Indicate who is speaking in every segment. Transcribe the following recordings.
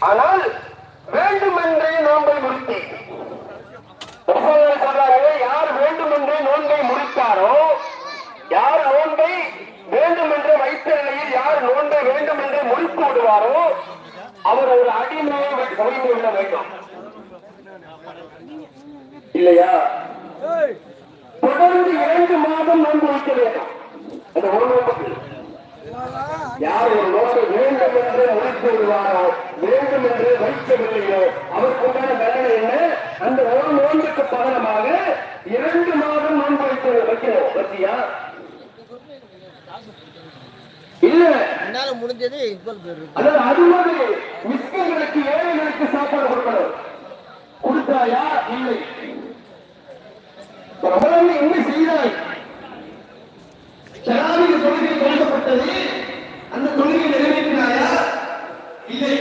Speaker 1: ஆனால் வேண்டும் என்றே நோன்பை முறித்தி யார் வேண்டும் என்றே முடித்தாரோ யார் நோன்பை வேண்டும் என்று யார் நோன்பை வேண்டும் என்று விடுவாரோ அவர் ஒரு அடிமையை உரிமை விட வேண்டும். இல்லையா? தொடர்ந்து ஏழு மாதம் நோன்பு வைக்க வேண்டாம் அந்த ஒரு யார் ஒரு நோக்கை வேண்டும் என்று முடித்து விடுவாரோ வேண்டும் என்று வைக்கவில்லையோ அவருக்குண்டான வேலை என்ன? அந்த ஒரு நோன்புக்கு பகலமாக இரண்டு மாதம் நோன்பு வைத்து வைக்கணும் பத்தியா இல்ல.
Speaker 2: என்னால முடிஞ்சது
Speaker 1: அதாவது அது மாதிரி மிஸ்களுக்கு ஏழைகளுக்கு சாப்பாடு கொடுக்கணும். கொடுத்தாயா? இல்லை. பிரபலம் என்ன செய்தாய் ஷராபிக்கு தொழுகை தொடங்கப்பட்டது அந்த தொழுகை நிறைவேற்றினாயா? இல்லை.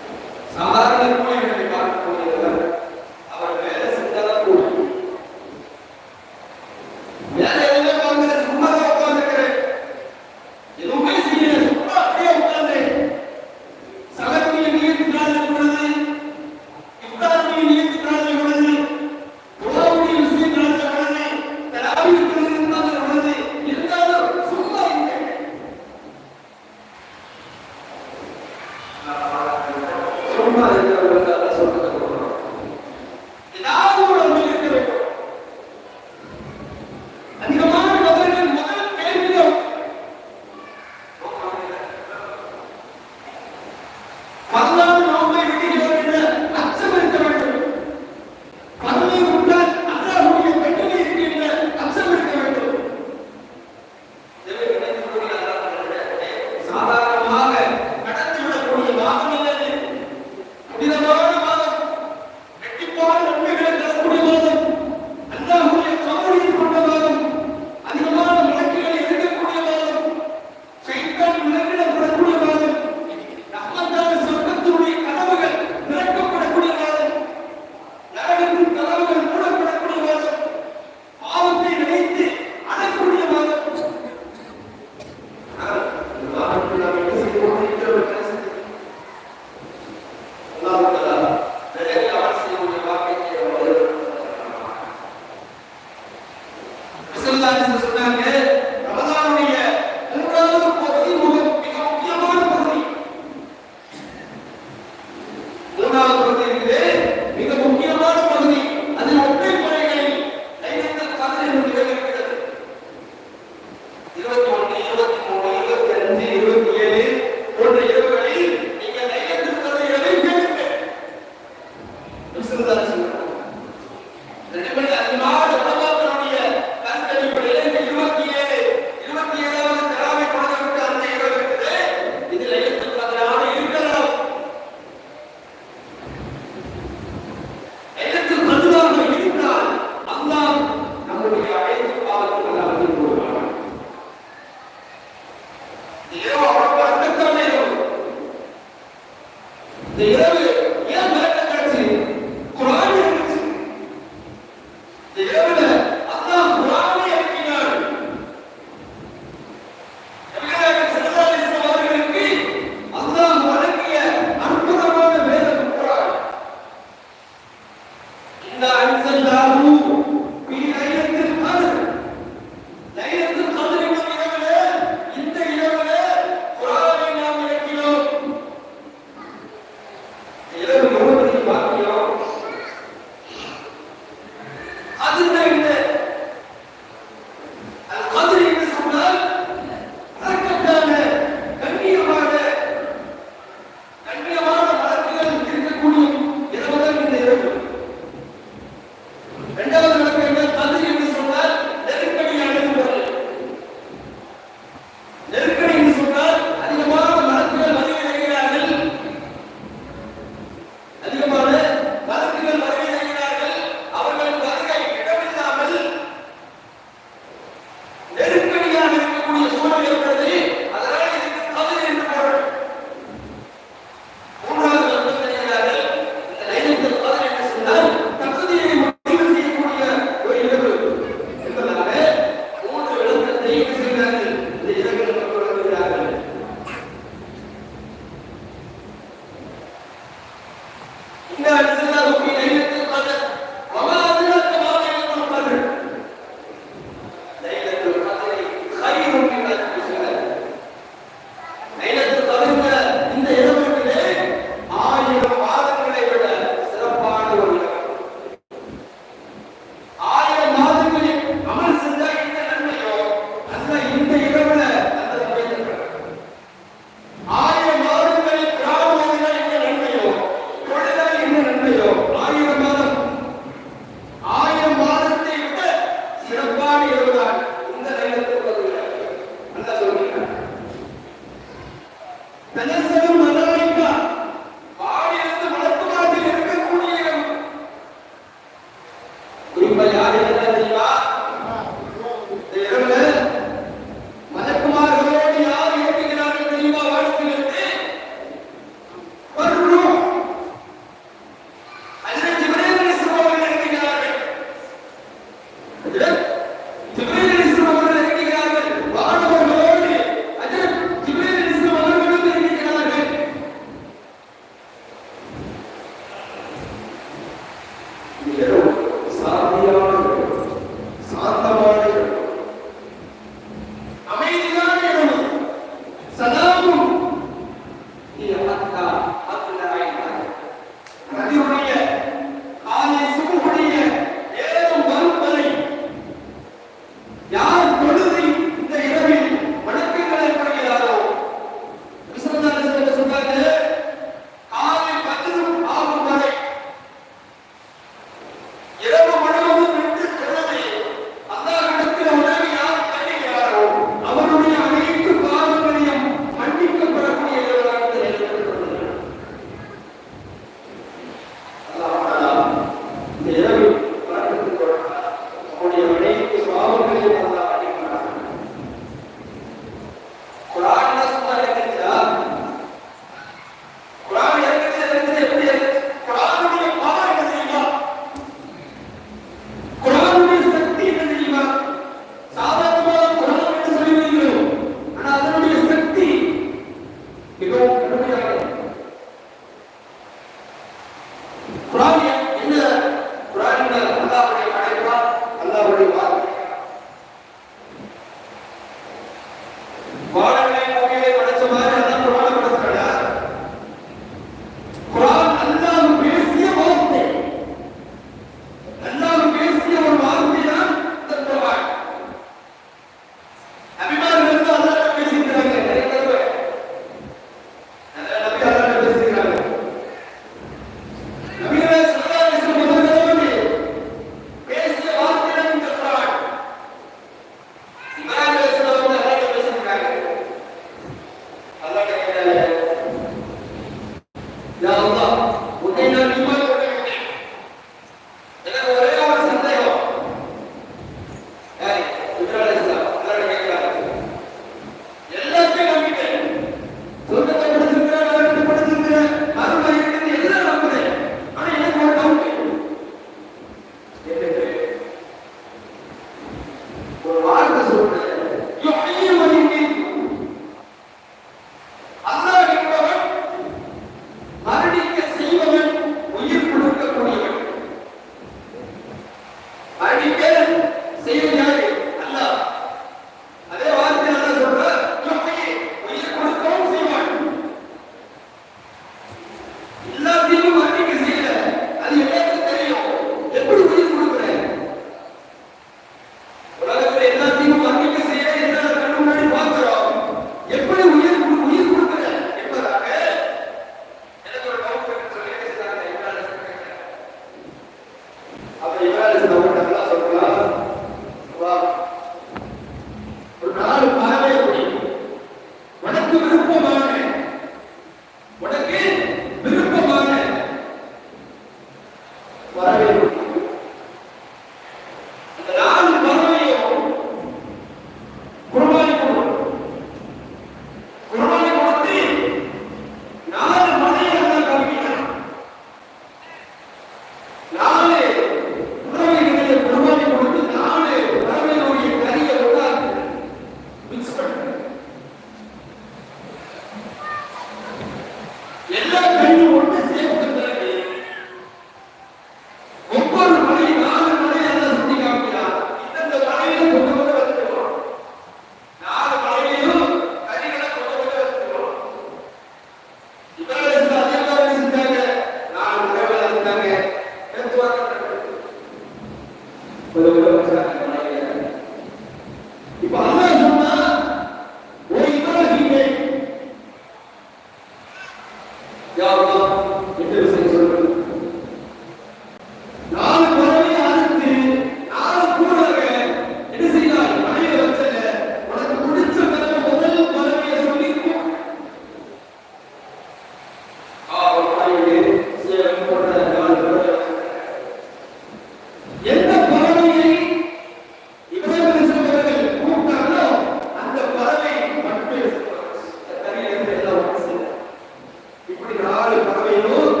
Speaker 1: இப்படி நாலு பறவைகளும்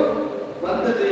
Speaker 1: வந்தது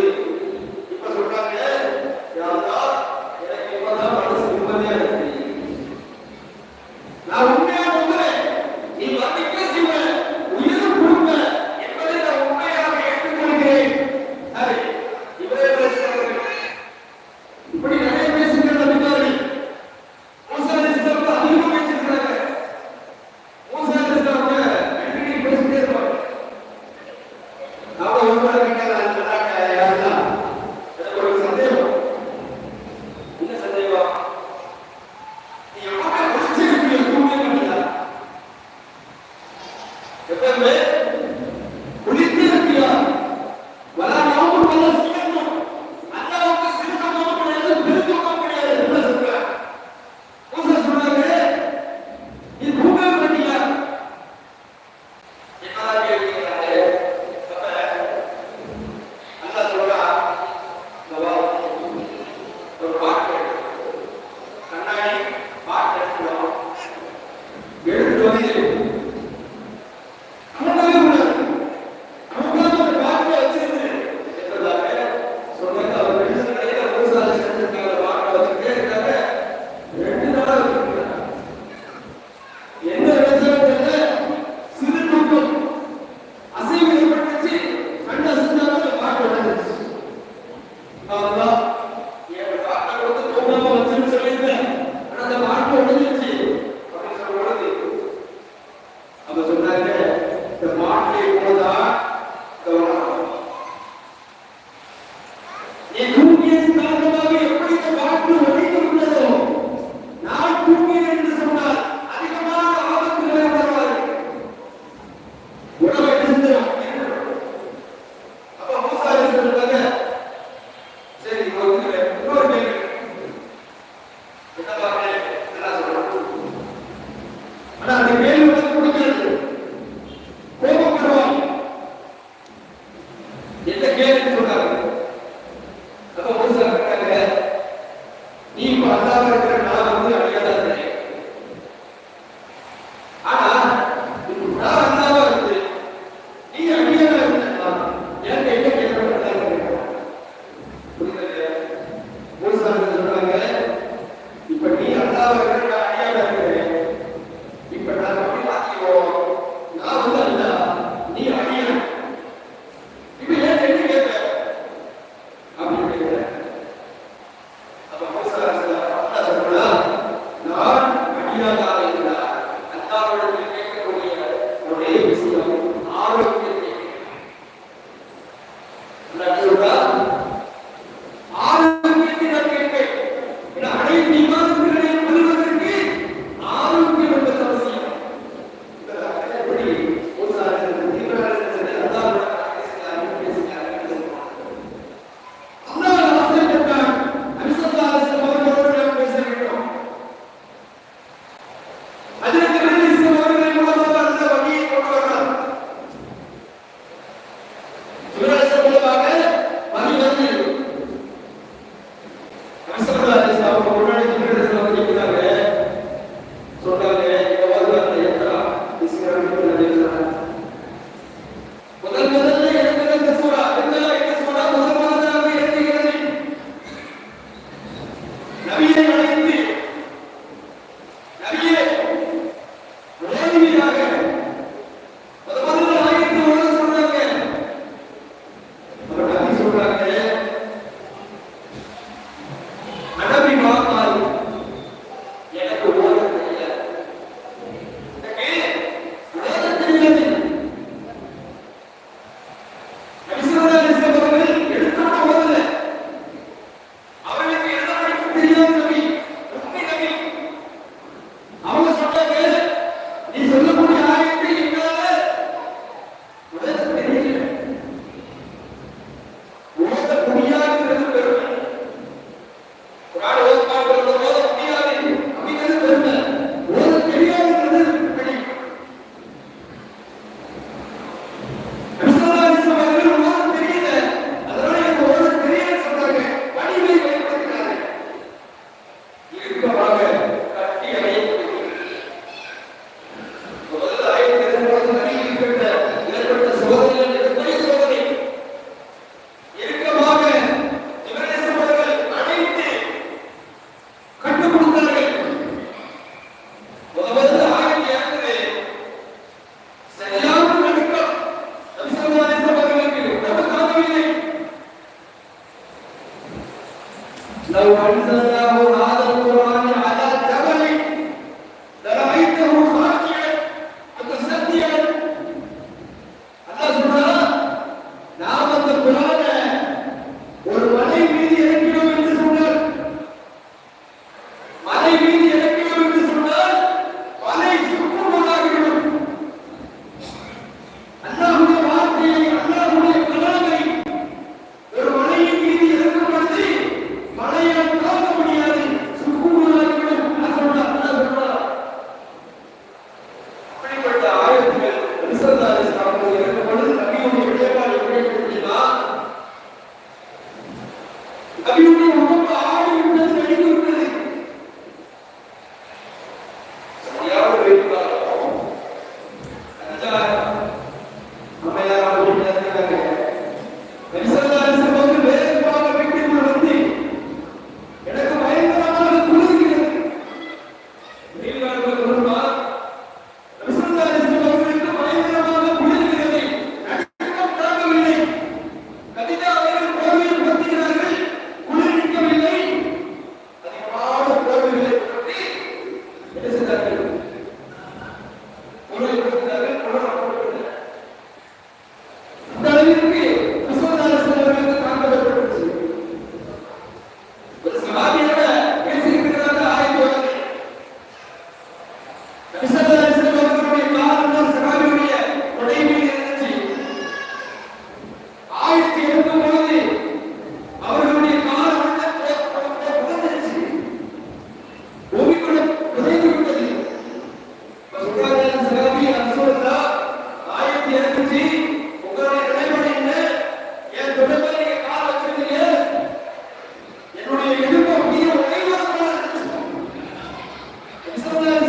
Speaker 1: Esta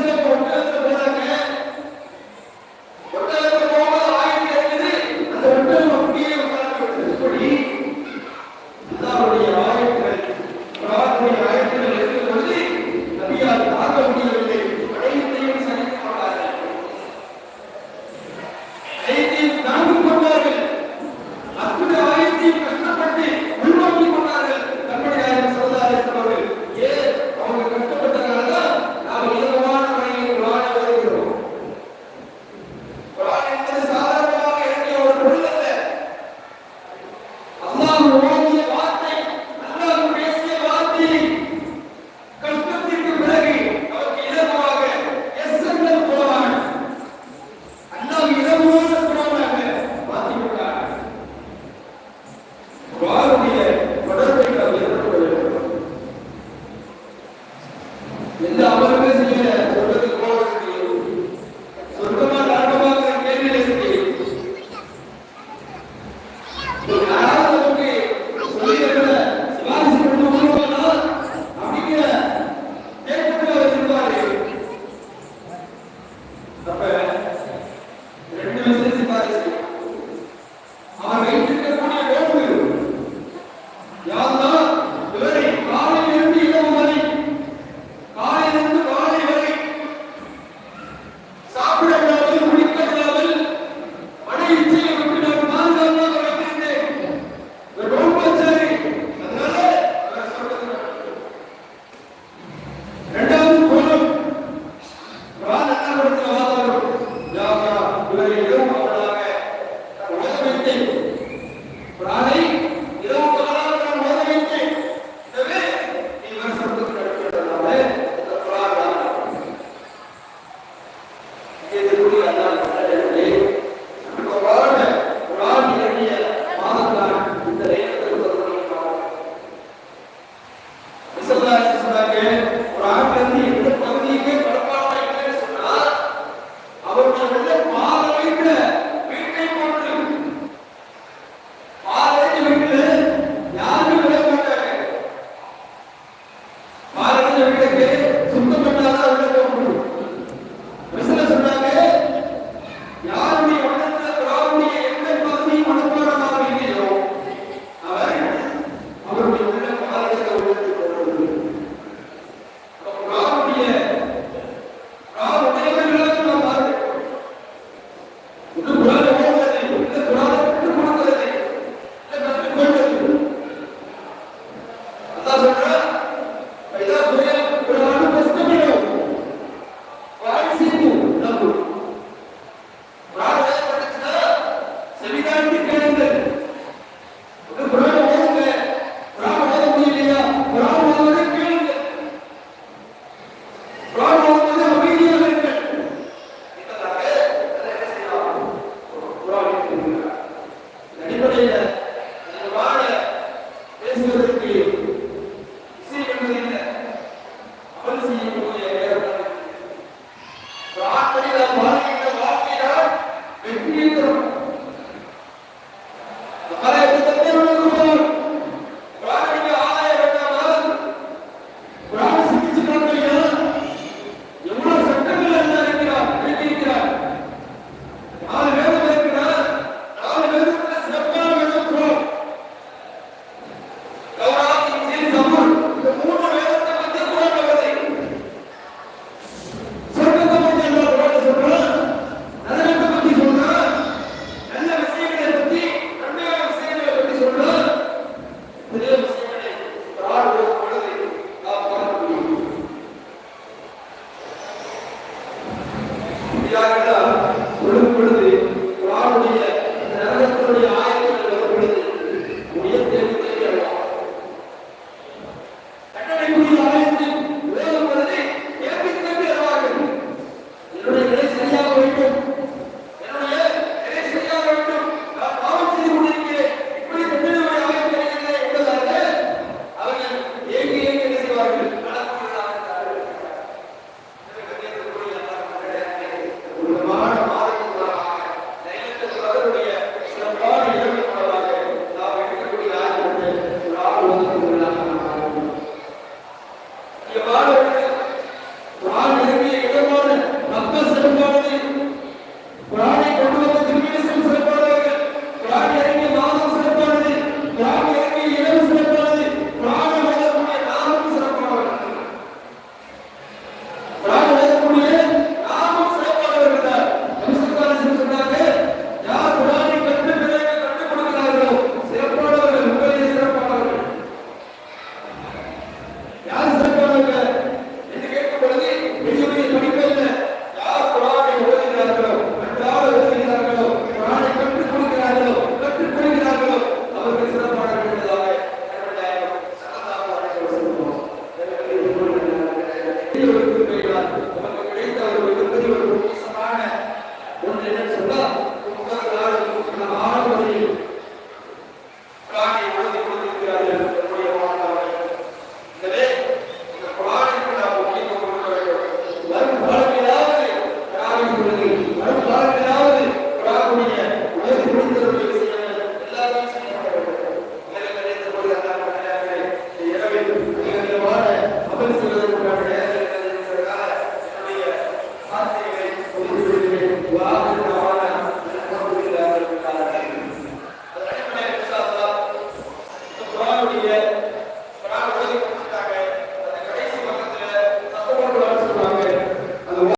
Speaker 1: ஆண்டவர்களுக்கு